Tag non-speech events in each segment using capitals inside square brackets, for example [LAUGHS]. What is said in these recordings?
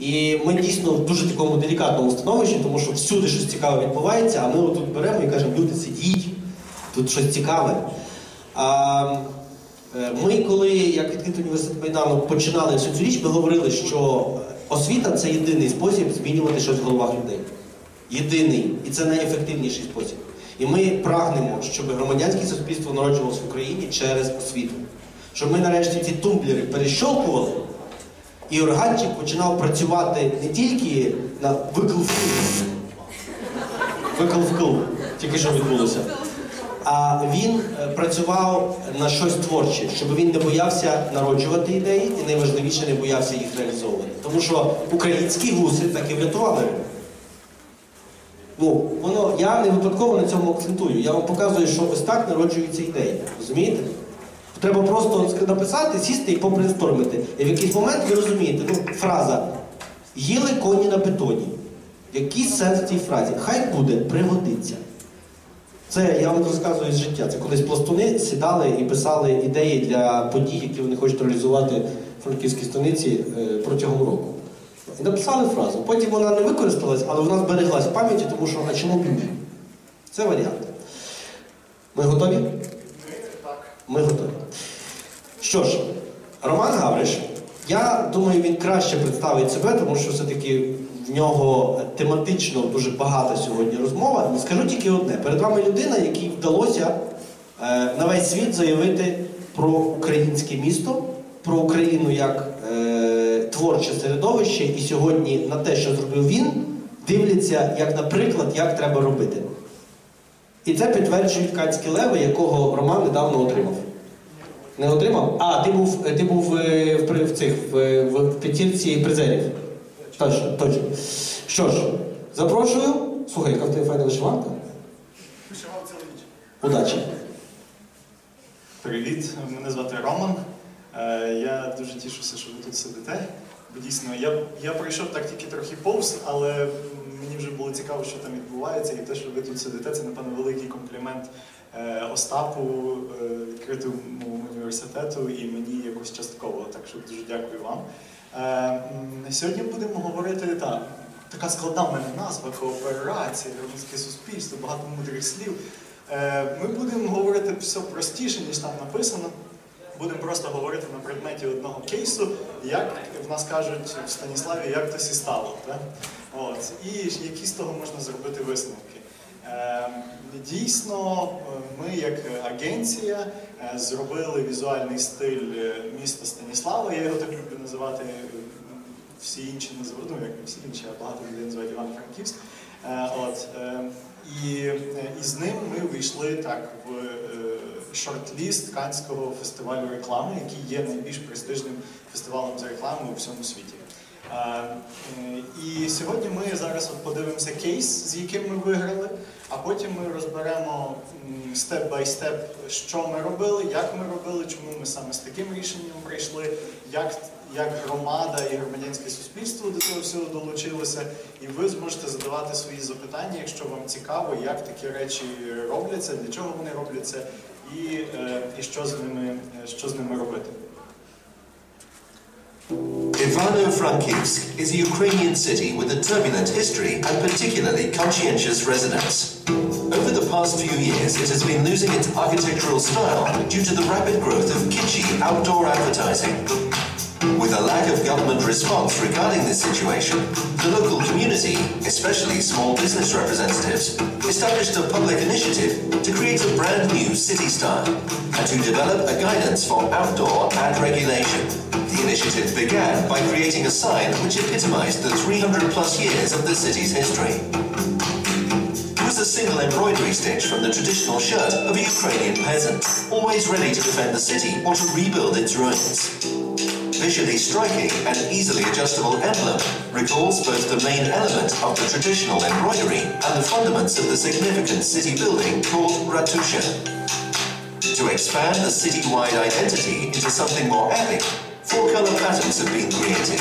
І ми дійсно в дуже такому делікатному становищі, тому що всюди щось цікаве відбувається, а ми отут беремо і кажемо, люди, сидіть, тут щось цікаве. А, е, ми, коли як відкритий університет Майдану починали всю цю річ, ми говорили, що освіта це єдиний спосіб змінювати щось в головах людей. Єдиний. І це найефективніший спосіб. І ми прагнемо, щоб громадянське суспільство народжувалося в Україні через освіту. Щоб ми нарешті ці тумблери перещолкували, і органчик починав працювати не тільки на викл викл тільки що відбулося. А він е, працював на щось творче, щоб він не боявся народжувати ідеї і найважливіше не боявся їх реалізовувати. Тому що українські гуси так і врятували. Ну, воно, я не випадково на цьому акцентую. Я вам показую, що ось так народжуються ідеї. Розумієте? Треба просто написати, сісти і попринстормити. І в якийсь момент ви розумієте, ну, фраза їли коні на бетоні. Який сенс в цій фразі? Хай буде, пригодиться. Це я вам розказую з життя. Це колись пластуни сідали і писали ідеї для подій, які вони хочуть реалізувати в франківській станиці е, протягом року. І написали фразу. Потім вона не використалась, але вона збереглась в пам'яті, тому що а чому б ні? Це варіант. Ми готові? Ми готові. Що ж, Роман Гавриш, я думаю, він краще представить себе, тому що все-таки в нього тематично дуже багата сьогодні розмова. Скажу тільки одне: перед вами людина, якій вдалося е, на весь світ заявити про українське місто, про Україну як е, творче середовище, і сьогодні на те, що зробив він, дивляться як, наприклад, як треба робити. І це підтверджують кацькі леви, якого Роман недавно отримав. Не отримав? А, ти був, ти був е, в, в цих в, в п'ятірці призерів. Точно, точно. Що ж, запрошую. Слухай, яка в тебе файна вишиванка? Вишивав цілу ніч. Удачі. Привіт, мене звати Роман. Е, Я дуже тішуся, що ви тут сидите. Бо дійсно, я, я прийшов так тільки трохи повз, але мені вже було цікаво, що там відбувається, і те, що ви тут сидите, це, напевно, великий комплімент Остапу, е, відкритому університету і мені якось частково. Так що дуже дякую вам. Е, Сьогодні будемо говорити так. Така складна в мене назва кооперація, громадське суспільство, багато мудрих слів. Е, Ми будемо говорити все простіше, ніж там написано. Будемо просто говорити на предметі одного кейсу, як в нас кажуть в Станіславі, як то сі стало. Так? От. І які з того можна зробити висновки. Е, Дійсно, ми як агенція е, зробили візуальний стиль е, міста Станіслава. Я його так люблю називати. е, Всі інші називають, ну як не всі інші, а багато людей називають Івано-Франківськ. Е, От, е, і, і з ним ми вийшли так в шорт-ліст Канського фестивалю реклами, який є найбільш престижним фестивалем з реклами у всьому світі. Е, І сьогодні ми зараз подивимося кейс, з яким ми виграли, а потім ми розберемо степ бай степ, що ми робили, як ми робили, чому ми саме з таким рішенням прийшли, як, як громада і громадянське суспільство до цього всього долучилося. І ви зможете задавати свої запитання, якщо вам цікаво, як такі речі робляться, для чого вони робляться, і, е, і що, з ними, е, що з ними робити. Ivano-Frankivsk is a Ukrainian city with a turbulent history and particularly conscientious residents. Over the past few years, it has been losing its architectural style due to the rapid growth of kitschy outdoor advertising. With a lack of government response regarding this situation, the local community, especially small business representatives, established a public initiative to create a brand new city style and to develop a guidance for outdoor ad regulation. The initiative began by creating a sign which epitomized the 300 plus years of the city's history. It was a single embroidery stitch from the traditional shirt of a Ukrainian peasant, always ready to defend the city or to rebuild its ruins. Visually striking and easily adjustable emblem recalls both the main element of the traditional embroidery and the fundaments of the significant city building called Ratusha. To expand the city-wide identity into something more epic, four color patterns have been created.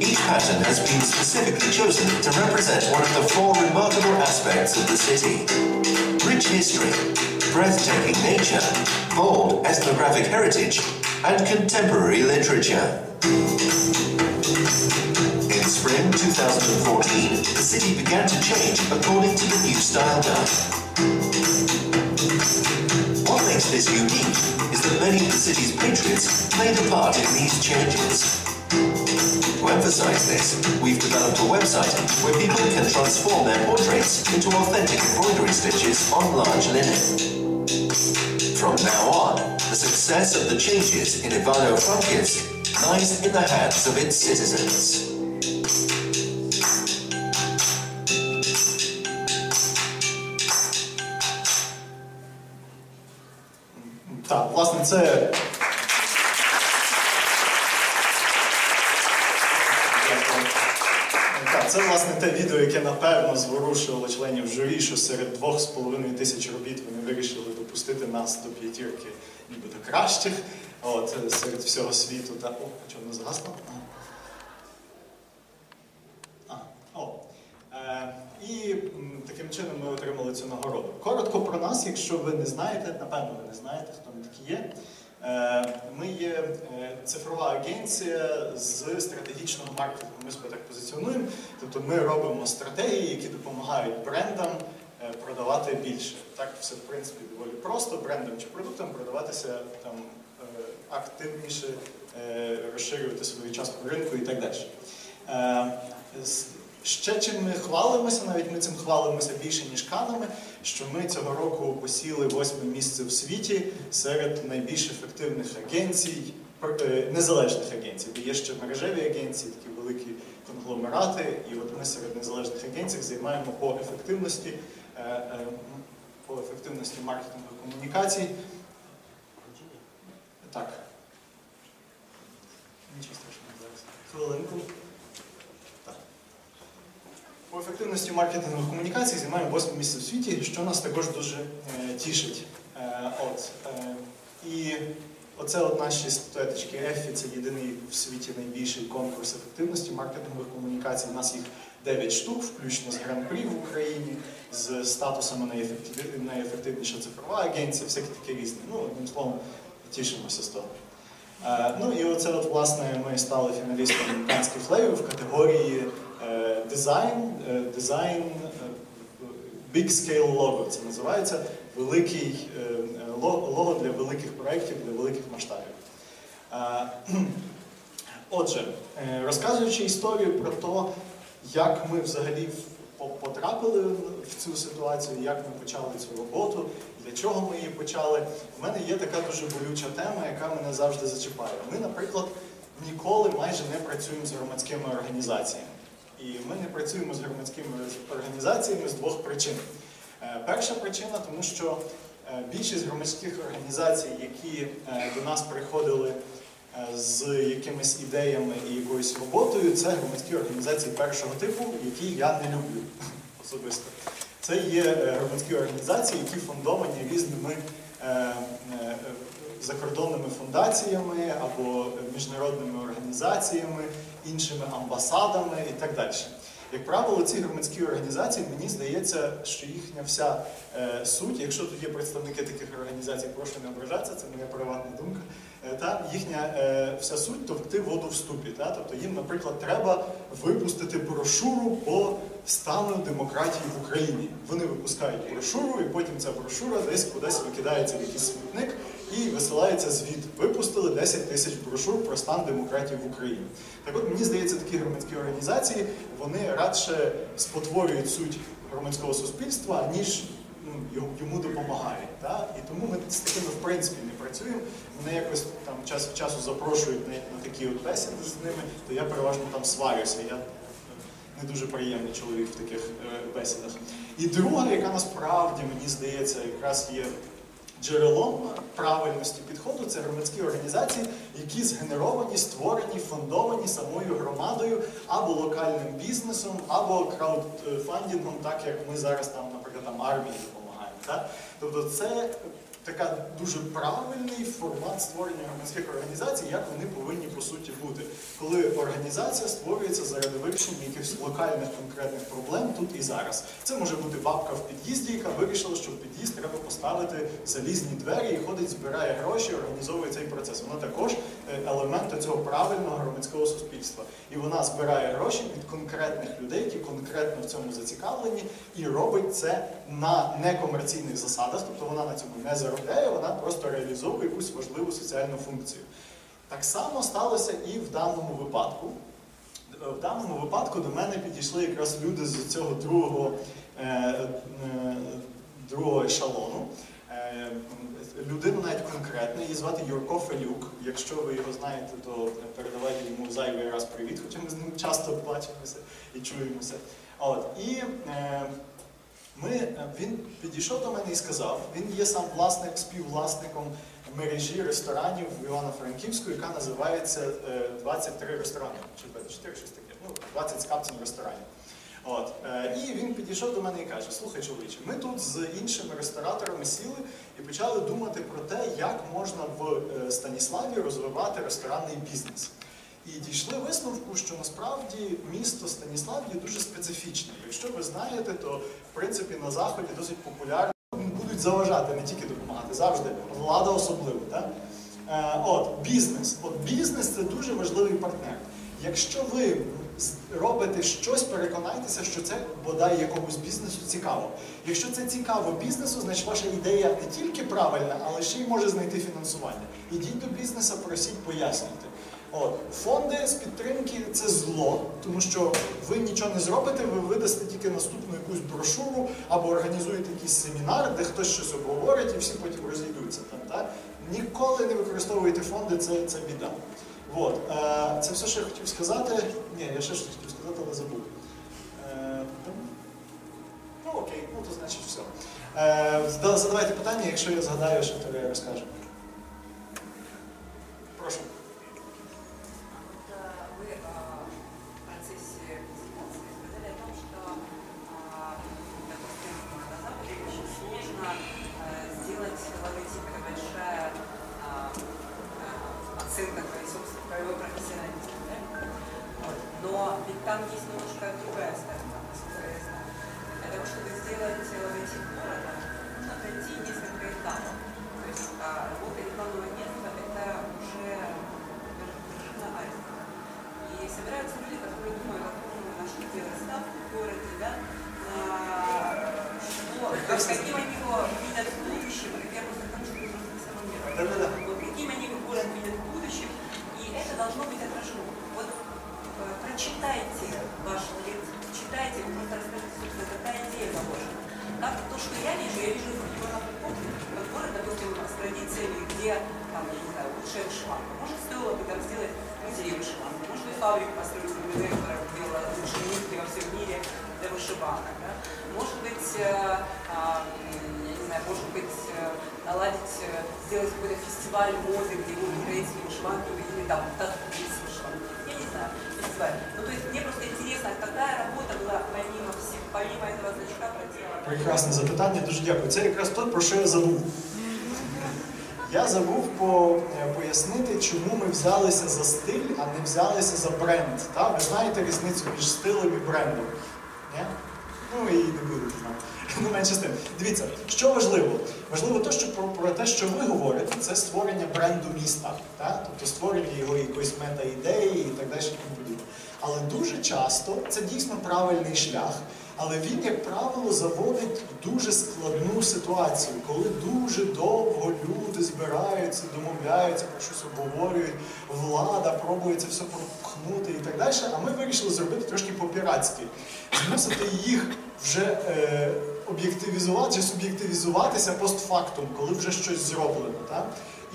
Each pattern has been specifically chosen to represent one of the four remarkable aspects of the city. Rich history, breathtaking nature, bold ethnographic heritage, and contemporary literature. In spring spring 2014, the city began to change according to the new style guide. What makes this unique is that many of the city's patriots played a part in these changes. To emphasize this, we've developed a website where people can transform their portraits into authentic embroidery stitches on large linen. From now on, success of the changes in Ivano-Frankivsk lies in the hands of its citizens. Так, власне, це. це власне те відео, яке напевно зворушило членів журі, що серед двох з половиною тисяч робіт вони вирішили допустити нас до п'ятірки нібито кращих. От, серед всього світу. Та... О, чого не згасло? А, о. Е, і таким чином ми отримали цю нагороду. Коротко про нас, якщо ви не знаєте, напевно, ви не знаєте, хто ми такі є. Е, Ми є е, цифрова агенція з стратегічного маркетингу. Ми себе так позиціонуємо. Тобто ми робимо стратегії, які допомагають брендам е, продавати більше. Так все в принципі доволі просто брендам чи продуктам продаватися там активніше, розширювати свою частку ринку і так далі. Ще чим ми хвалимося, навіть ми цим хвалимося більше, ніж канами, що ми цього року посіли восьме місце в світі серед найбільш ефективних агенцій, е, незалежних агенцій, бо є ще мережеві агенції, такі великі конгломерати, і от ми серед незалежних агенцій займаємо по ефективності, е, е, по ефективності маркетингових комунікацій. Так. Нічого страшного зараз. Хвилинку. По ефективності маркетингових комунікацій займаємо восьме місце в світі, що нас також дуже е, тішить. Е, от, е, і оце от наші статуеточки EFI, це єдиний в світі найбільший конкурс ефективності маркетингових комунікацій. У нас їх 9 штук, включно з гран-прі в Україні, з статусами найефектив- найефективніша цифрова агенція, всякі такі різні. Ну, одним словом, тішимося з того. Е, Ну і оце от, власне, ми стали фіналістами Канських левів в категорії дизайн, е, дизайн е, Big Scale Logo. Це називається великий е, е, ло- лого для великих проєктів, для великих масштабів. Е, [CLEARS THROAT] Отже, е, розказуючи історію про те, як ми взагалі потрапили в цю ситуацію, як ми почали цю роботу, для чого ми її почали, в мене є така дуже болюча тема, яка мене завжди зачіпає. Ми, наприклад, ніколи майже не працюємо з громадськими організаціями. І ми не працюємо з громадськими організаціями з двох причин. Е, Перша причина, тому що е, більшість громадських організацій, які е, до нас приходили з якимись ідеями і якоюсь роботою, це громадські організації першого типу, які я не люблю [LAUGHS] особисто. Це є громадські організації, які фундовані різними закордонними фундаціями або міжнародними організаціями, іншими амбасадами і так далі. Як правило, ці громадські організації, мені здається, що їхня вся е, суть, якщо тут є представники таких організацій, прошу не ображатися, це моя приватна думка. Е, та їхня е, вся суть товкти воду в ступі. Та? Тобто їм, наприклад, треба випустити брошуру по стану демократії в Україні. Вони випускають брошуру, і потім ця брошура десь кудись викидається в якийсь смітник і висилається звіт. Випустили 10 тисяч брошур про стан демократії в Україні. Так от мені здається, такі громадські організації вони радше спотворюють суть громадського суспільства, ніж ну, йому- допомагають. Та? І тому ми з такими в принципі не працюємо. Мене якось там час від часу запрошують на, на такі от бесіди з ними, то я переважно там сварюся. Я е, не дуже приємний чоловік в таких е, бесідах. І друга, яка насправді мені здається, якраз є джерелом правильності підходу, це громадські організації, які згенеровані, створені, фондовані самою громадою або локальним бізнесом, або краудфандингом, так як ми зараз там, наприклад, там армії допомагаємо. Так? Тобто це така дуже правильний формат створення громадських організацій, як вони повинні по суті бути. Коли організація створюється заради вирішення якихось локальних конкретних проблем тут і зараз. Це може бути бабка в під'їзді, яка вирішила, що в під'їзд треба поставити залізні двері і ходить, збирає гроші, організовує цей процес. Вона також е, елемент цього правильного громадського суспільства. І вона збирає гроші від конкретних людей, які конкретно в цьому зацікавлені, і робить це на некомерційних засадах, тобто вона на цьому не заробляє, вона просто реалізовує якусь важливу соціальну функцію. Так само сталося і в даному випадку. В даному випадку до мене підійшли якраз люди з цього другого, е, е, другого ешелону. Е, людину навіть конкретно, її звати Юрко Фелюк. Якщо ви його знаєте, то передавайте йому зайвий раз привіт, хоча ми з ним часто бачимося і чуємося. От. І е, ми, е, він підійшов до мене і сказав, він є сам власник, співвласником мережі ресторанів в Івано-Франківську, яка називається е, 23 ресторани, чи 24, щось таке, ну, 20 з капцем ресторанів. От. е, І він підійшов до мене і каже: слухай, чоловіче, ми тут з іншими рестораторами сіли і почали думати про те, як можна в е, Станіславі розвивати ресторанний бізнес. І дійшли висновку, що насправді місто Станіслав є дуже специфічне. Якщо ви знаєте, то в принципі на заході досить популярно будуть заважати, не тільки допомагати, завжди влада особливо. Так? Е, От бізнес. От бізнес це дуже важливий партнер. Якщо ви робите щось, переконайтеся, що це бодай якомусь бізнесу цікаво. Якщо це цікаво бізнесу, значить ваша ідея не тільки правильна, але ще й може знайти фінансування. Ідіть до бізнесу, просіть, пояснюйте. От фонди з підтримки це зло, тому що ви нічого не зробите, ви видасте тільки наступну якусь брошуру або організуєте якийсь семінар, де хтось щось обговорить і всі потім розійдуться там. Так? Ніколи не використовуйте фонди, це, це біда. От. Е, це все, що я хотів сказати. Ні, я ще щось хотів сказати, але забув. Е, ну окей, ну то значить все. Е, задавайте питання, якщо я згадаю, що то я розкажу. Прошу. Ведь там есть немножко другая сторона, насколько я знаю. Для того, чтобы сделать логотип города, нужно пройти несколько этапов. То есть а, работа рекламного агентства – это уже вершина айсберга. И собираются люди, которые думают о том, на что делать ставку в городе, да, на что, каким они его видят в будущем, и я просто тому, что деле. Да-да-да. Что я вижу, я вижу на как город, допустим, с традициями, где, там, не знаю, лучшая вышиванка. Может, стоило бы там сделать музей вышиванки, может быть, фабрику построить музее, которая делала лучшие нитки во всем мире для вышиванок. Да? Может быть, э, а, м, я не знаю, может быть, э, наладить, э, сделать какой-то фестиваль моды, где будут украинские вышиванки, или там тату-с вышиванки. Я не знаю, фестиваль. Ну, то есть мне просто интересно, какая работа была помимо, всех, помимо этого проделана. Прекрасне запитання, дуже дякую. Це якраз то, про що я забув. Я забув по, е, пояснити, чому ми взялися за стиль, а не взялися за бренд. Та? Ви знаєте різницю між стилем і брендом? Ні? Ну і не будете знати. [LAUGHS] Ну, менше з тим. Дивіться, що важливо? Важливо те, що про, про те, що ви говорите, це створення бренду міста, та? тобто створення його якоїсь мета-ідеї і так далі. Але дуже часто це дійсно правильний шлях, але він, як правило, заводить дуже складну ситуацію, коли дуже довго люди збираються, домовляються про щось обговорюють, влада пробує це все пропхнути і так далі. А ми вирішили зробити трошки по-піратськи, змусити їх вже е, об'єктивізувати суб'єктивізуватися постфактум, коли вже щось зроблено. Так?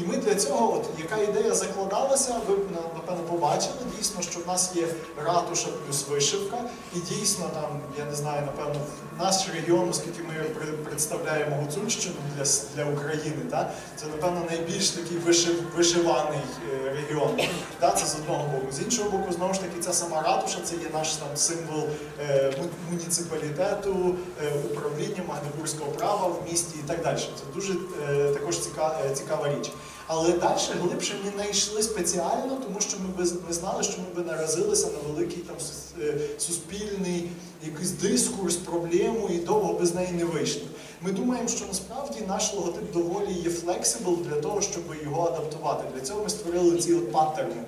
І ми для цього, от яка ідея закладалася, ви на- напевно побачили дійсно, що в нас є ратуша плюс вишивка, і дійсно там, я не знаю, напевно, наш регіон, оскільки ми представляємо Гуцульщину для, для України, та, це напевно найбільш такий вишив, вишиваний е, регіон. Та, це з одного боку. З іншого боку, знову ж таки, ця сама ратуша, це є наш там символ е, муніципалітету, е, управління Магдебурзького права в місті і так далі. Це дуже е, також ціка, е, цікава річ. Але далі глибше ми не йшли спеціально, тому що ми, би, ми знали, що ми би наразилися на великий там е, суспільний якийсь дискурс, проблему і довго без неї не вийшли. Ми думаємо, що насправді наш логотип доволі є флексибл для того, щоб його адаптувати. Для цього ми створили ці от паттерни.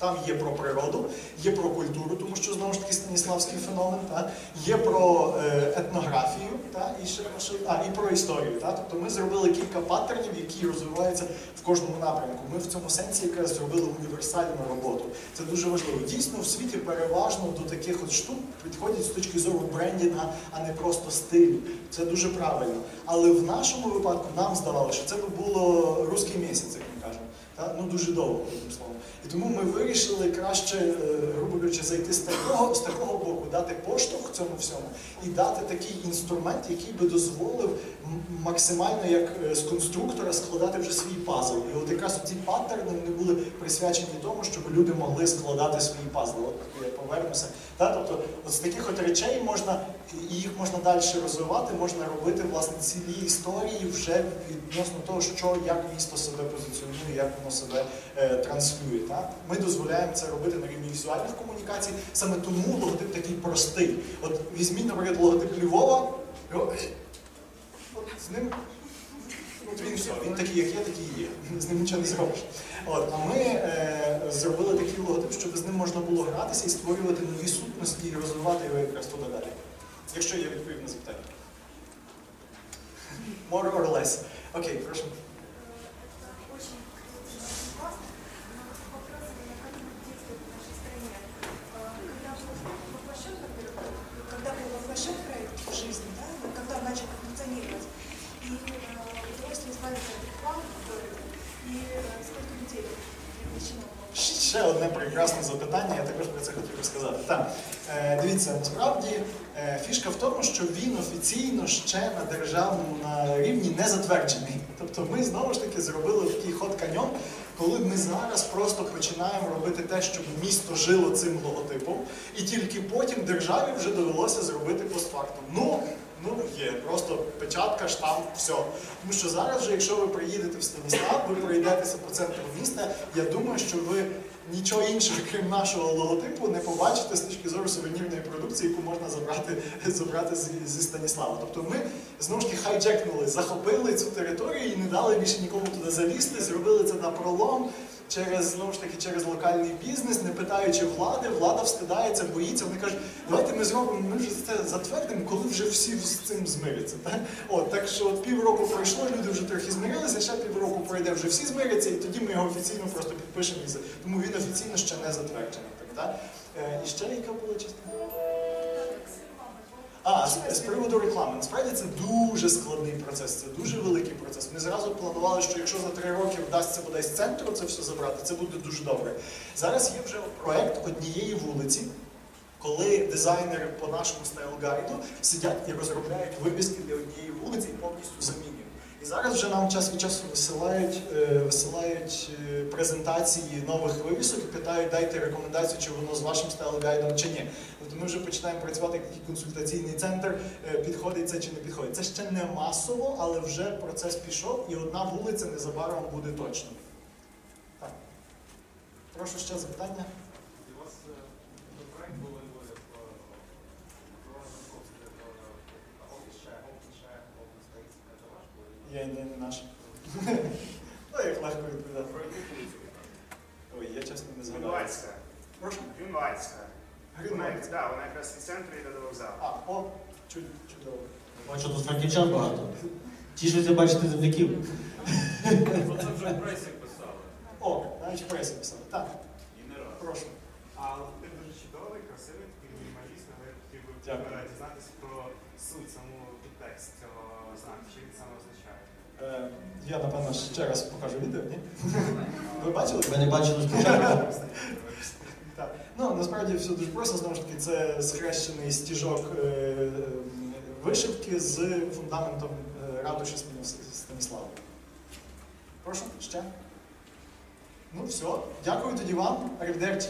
Там є про природу, є про культуру, тому що знову ж таки станіславський феномен, та? є про е, етнографію, та? І, ще, що- а, і про історію. Та? Тобто ми зробили кілька паттернів, які розвиваються в кожному напрямку. Ми в цьому сенсі якраз зробили універсальну роботу. Це дуже важливо. Дійсно, в світі переважно до таких от штук підходять з точки зору брендінга, а не просто стилю. Це дуже правильно. Але в нашому випадку нам здавалося, що це би було русський місяць, як ми кажемо. Та? Ну дуже довго, одним словом. І тому ми вирішили краще, е, грубо кажучи, зайти з такого, з такого боку, дати поштовх цьому всьому і дати такий інструмент, який би дозволив максимально як е, з конструктора складати вже свій пазл. І от якраз ці паттерни вони були присвячені тому, щоб люди могли складати свої пазли. От я повернуся. Тобто, от з таких от речей можна і їх можна далі розвивати, можна робити власне цілі історії вже відносно того, що як місто себе позиціонує, як воно себе е, транслює. Так? Ми дозволяємо це робити на рівні візуальних комунікацій. Саме тому логотип такий простий. От візьміть, наприклад, логотип Львова. От з ним От він все, він такий, як є, такий і є. З ним нічого не зробиш. От, а ми е, зробили такий логотип, щоб з ним можна було гратися і створювати нові сутності і розвивати його якраз туди далі. Якщо я відповів на запитання. More or less. Окей, прошу. Ще одне прекрасне запитання, я також про це хотів розказати. Так, е, дивіться, насправді е, фішка в тому, що він офіційно ще на державному на рівні не затверджений. Тобто ми знову ж таки зробили такий ход каньон, коли ми зараз просто починаємо робити те, щоб місто жило цим логотипом, і тільки потім державі вже довелося зробити постфактум. Ну, Ну, є просто печатка, штамп, все. Тому що зараз, же, якщо ви приїдете в Станіслав, ви пройдетеся по центру міста, я думаю, що ви нічого іншого, крім нашого логотипу, не побачите з точки зору сувенірної продукції, яку можна забрати, забрати зі Станіслава. Тобто ми знову ж таки хайджекнули, захопили цю територію і не дали більше нікому туди залізти, зробили це на пролом. Через знову ж таки через локальний бізнес, не питаючи влади, влада встидається, боїться. Вони кажуть, давайте ми зробимо, ми вже це затвердимо, коли вже всі з цим змиряться. Так, от так що от півроку пройшло, люди вже трохи змирилися, ще півроку пройде, вже всі змиряться, і тоді ми його офіційно просто підпишемо. Тому він офіційно ще не затверджений. Так, так? Е, і ще яка була частина? А, з, приводу реклами. Насправді це дуже складний процес, це дуже великий процес. Ми зразу планували, що якщо за три роки вдасться буде з центру це все забрати, це буде дуже добре. Зараз є вже проект однієї вулиці, коли дизайнери по нашому стайл-гайду сидять і розробляють вивіски для однієї вулиці повністю замінюють. І зараз вже нам час від часу висилають, е, висилають е, презентації нових вивісок і питають, дайте рекомендацію, чи воно з вашим стайл-гайдом чи ні. Тобто ми вже починаємо працювати як такий консультаційний центр, е, підходить це чи не підходить. Це ще не масово, але вже процес пішов, і одна вулиця незабаром буде точно. Так. Прошу ще запитання. У вас е, проект був у Львові про про Жуковське, про Open Share, Open Space. Це ваш був? Я не, наш. [LAUGHS] Ну, як легко відповідати. Про яку вулицю? Ой, я чесно не згадаю. Грюнвальдська. Прошу. Грюнвальдська. Гринвальд. да, вона якраз в центрі йде до вокзалу. А, о, чу- чудово. Бачу, тут франківчан багато. Тішуся бачити земляків. Це вже в пресі писали. О, навіть в пресі писали. Так, І не раз. прошу. А ти дуже чудовий, красивий, такий мінімаліст, але я хотів би Дякую. е, дізнатися про суть, саму підтекст цього знаку, що він саме означає. Е, Я, напевно, ще раз покажу відео, ні? Ви бачили? Ви не бачили спочатку? Так. Ну, насправді все дуже просто, знову ж таки, це схрещений стіжок е, е, вишивки з фундаментом е, ратуші Станіс- Станіслава. Прошу, ще. Ну, все. Дякую тоді вам. Arrivederci.